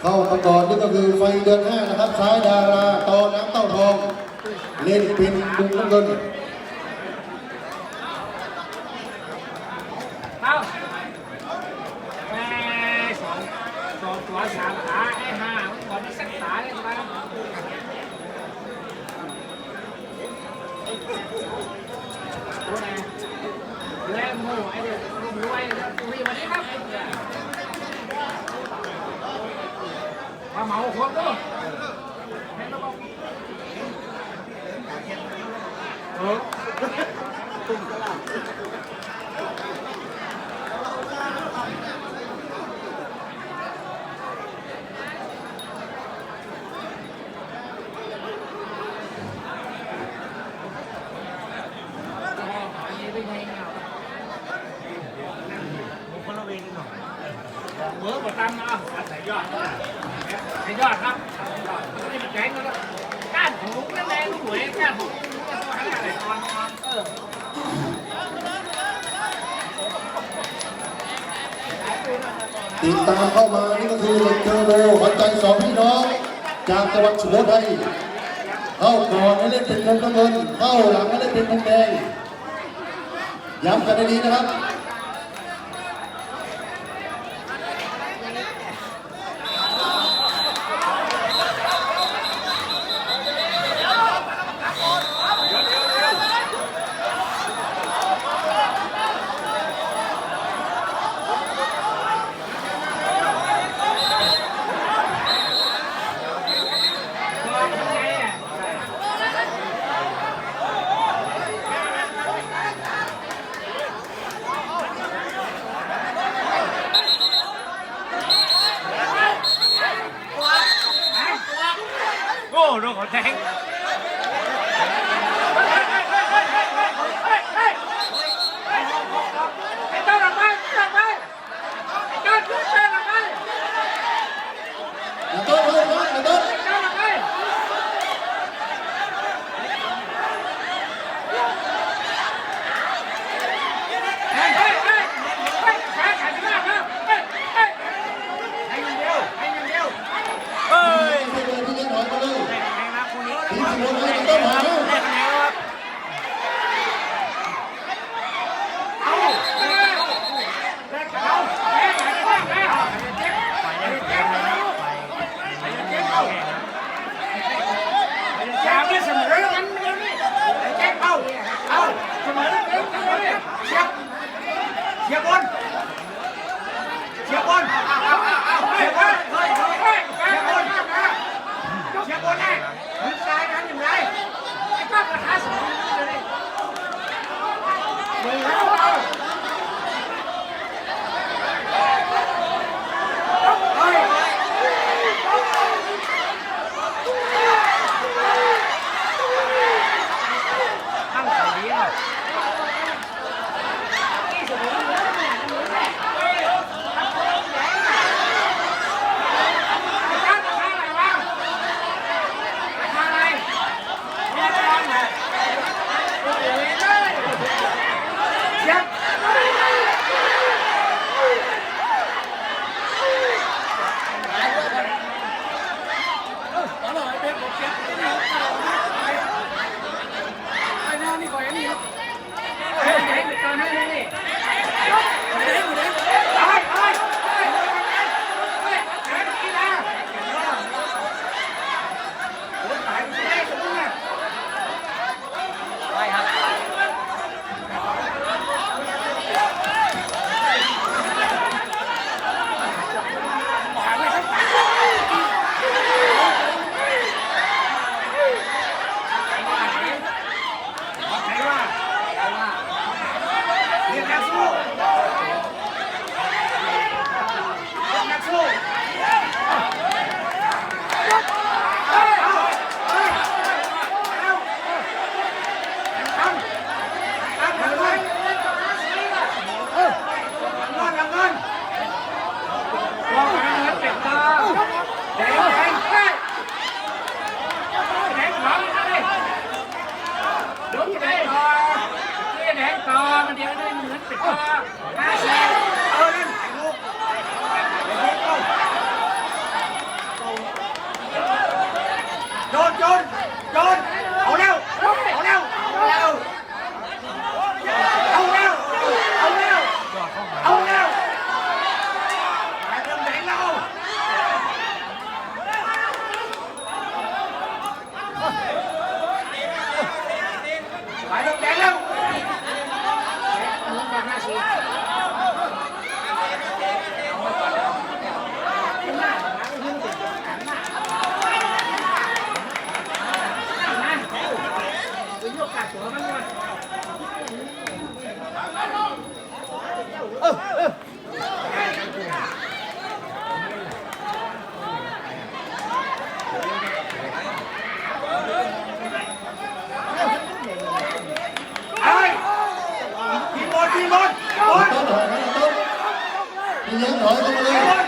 เข้าประกอบนี่ก็คือไฟเดือนห้านะครับ ซ้ายดาราตอน้ำเต้าทอง เล่นเป็นดุงน้ำเงิน ยอดไอ้ยอดครับนี้มันแก๊งแล้วก้านหูนั่นแหงลูกหวยก้านหูอตีตดตามเข้ามานี่ก็คือเหล็กเทอร์โบหัวใจสองพี่น้อง จากจังหวัดสุโขทัยเข้าก่อนให้เล่นเป็นเงินเงินเข้าหลังให้เล่นเป็นเงินแดงย้ำกันดีนะครับ Jordan. ต้นถยต้เลี้ยงถอยลงมาเลย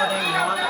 করে নেওয়া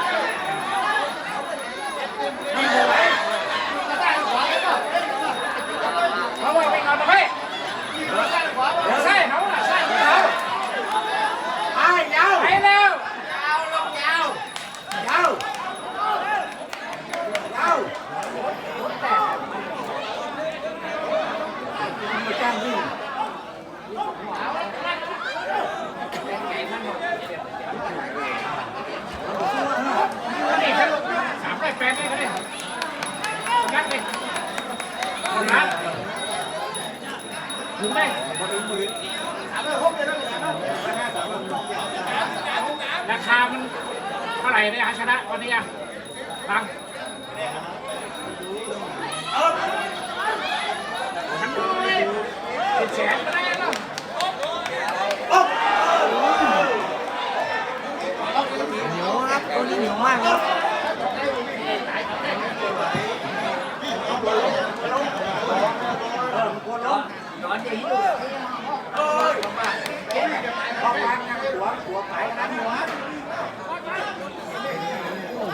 ส่เนะฮะชนะวันนี้อะตังฉันด้วยเป็นแสนไปได้แล้วเหนียวครับตัวนี้เหนียวมากครับร้อนตัวางนี้ดูออกมาหัวหัวไหนะหัว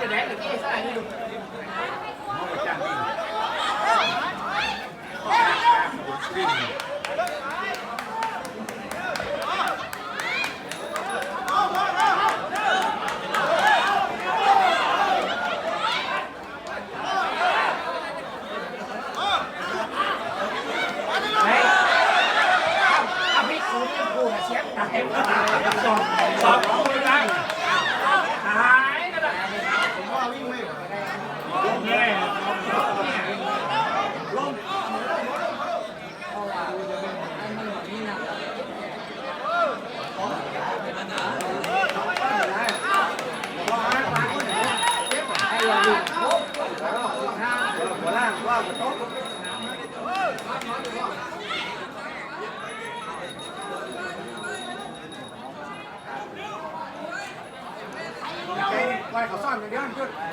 จะแดกหรือ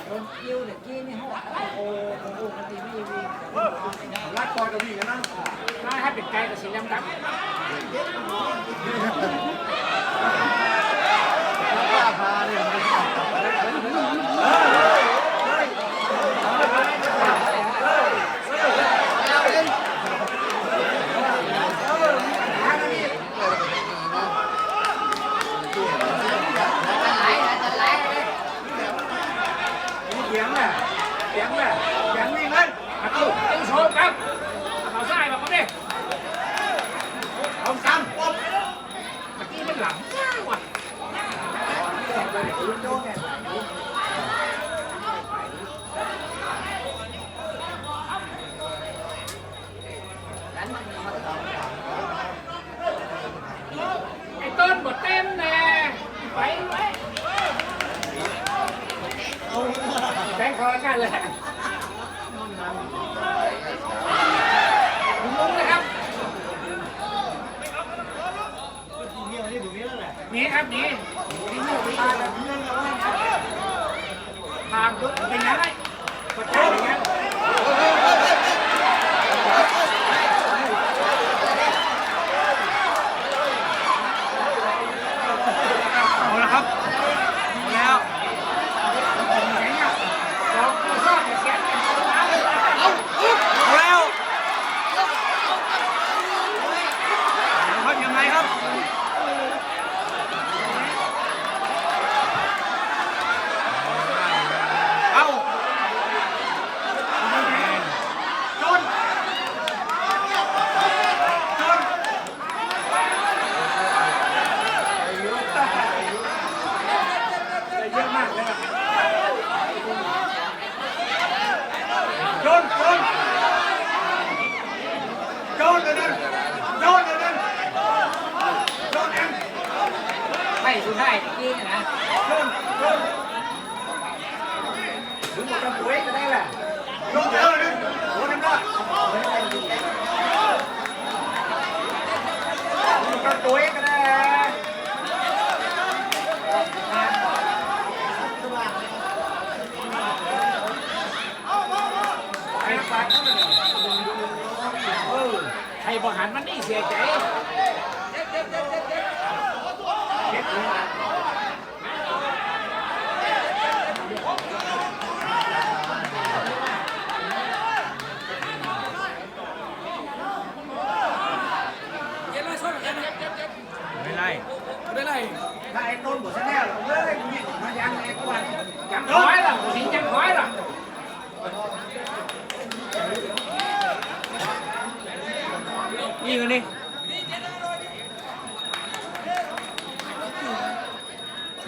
คนยิวเด็กกี้นี่เขาโอ้โหปกตีไม่ยิรัดคอยกับวิ่กันนะน่าให้เป็นไกลกับสีดำดำพาเนี่ย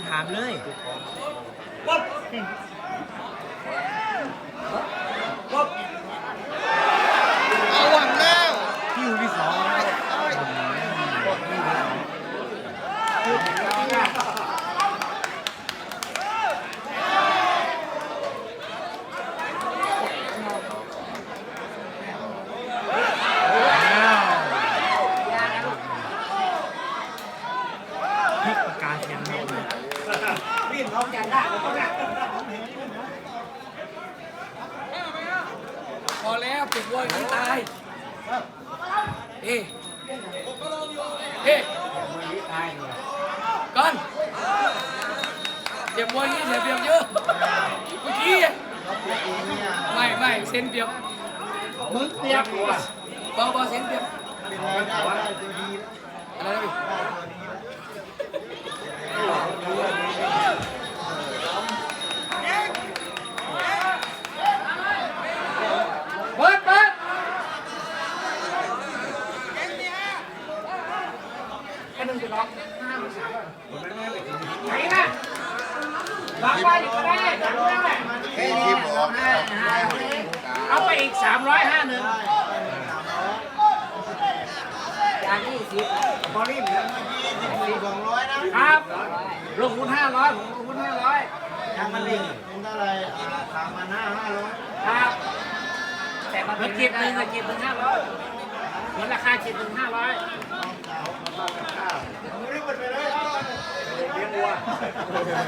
ถามเลย ปุ๊บ เปียกเยอะเมื่อกี้ไม่ไม่เซนเปียกมึงเปียกเบาเบาเซนเปียกอะไรนะพี่ เอาไปอีกสามร้อยห้าหนึ่งจานยี่สิบบอลลี่เหลือสองร้อยนะครับ ลงทุนห้าร้อยผมลงทุนห้าร้อยทางมันลิงมันเท่าไหร่สามพันห้าห้าร้อยครับ แต่มันมันจิบหนึ่งมันจิบหนึ่งห้าร้อยเหมือนราคาจิบหนึ่งห้าร้อย เลี้ยงวัว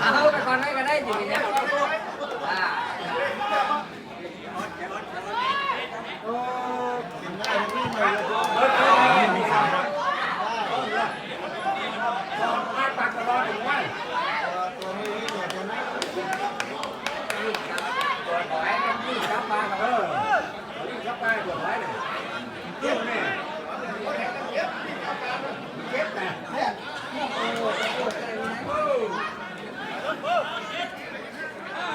เอาไปก่อนได้ก็ได้อยู่เนี่ยอ่า ปากตลอดถึงว่า ที่กลับมา เออรีบเข้าไป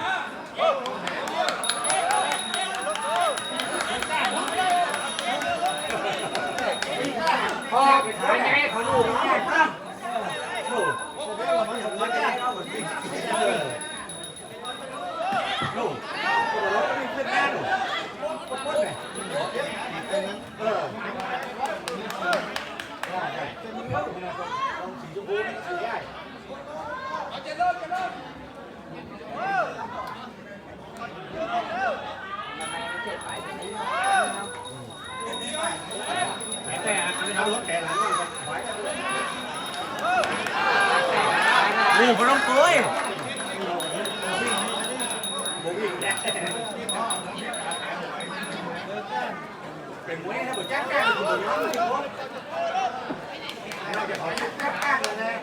กดไว้เลยเยี่ยมแน่เก็บแต่ พอขายไงเขาดู โอ้พน้องโกย เป็นมวยนะผมแจ้งแจ้งผมย้อนเลยผมเราจะขอแจ้งแจ้งเลยนะ ตรงไปตรงไปถึงวันไปไป ไปแต่เอ็มไม่ Ủa, phải đóng cưới Mày muốn nó bởi chắc ra Nó phải chắc ra rồi nè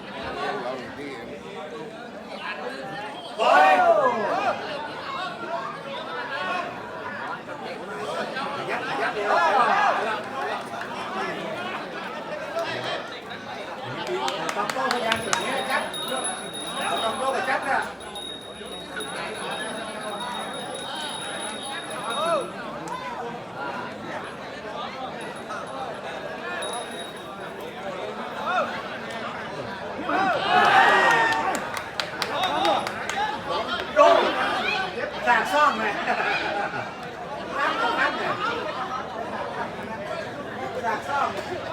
ต้องโต้กับจัดน่ะ โดนจากซ่อมเลยน้ำตรงนั้นเนี่ยจากซ่อม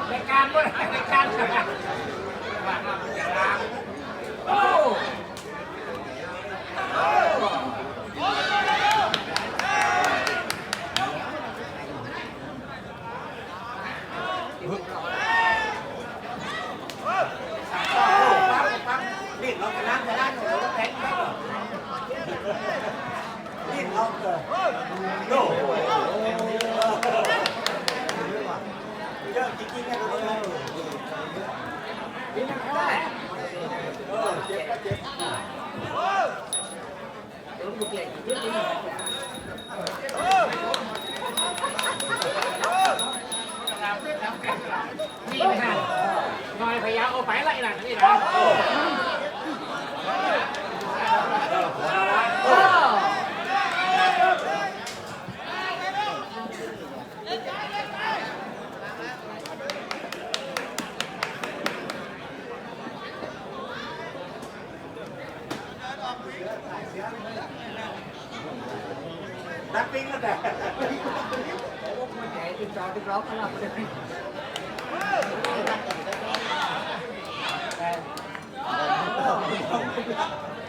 ในการด้วยในการโอ้ ซ่อ after. No. Giờ chỉ chỉ nghe được thôi. Đi nè. Ờ, chết đã chết. Đúng. Ngồi phải giáo có phải lại là cái gì. บก็เจ็บนี่นะน้อยพยายามเอาไปละอีหลังนี่นะนักปิ้งก็แต่แกติดจอติดล็อกแล้วเลย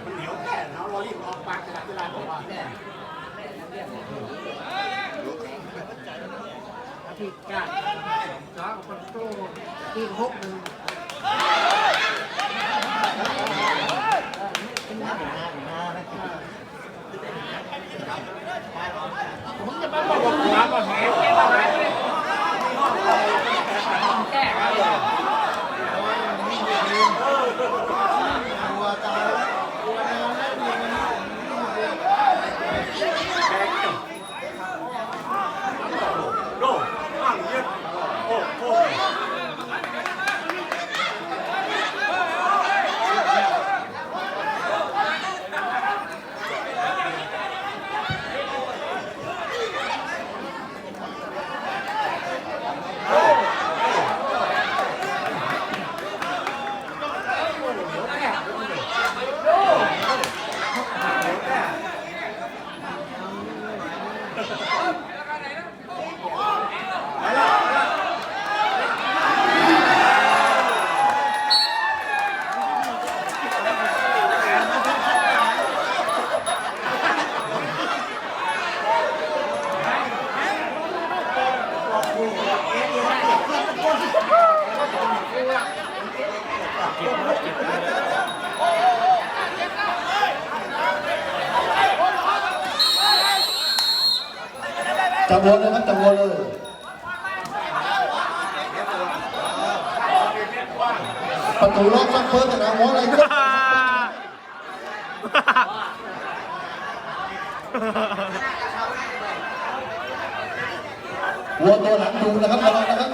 มันเหนียวแค่เนาะเรารีบออกปากตลาดตลาดบอกว่าที่กาจอกับคนโตที่หกหนึ่ง ผมจะมาบอกว่าหัวก่อนแหมแก้ปัญห บวนเลยครับจับวนเลยประตูล็อกฟังเฟิร์สนะหัวอะไรก็วัวตัวหลังดูนะครับระวังนะครับ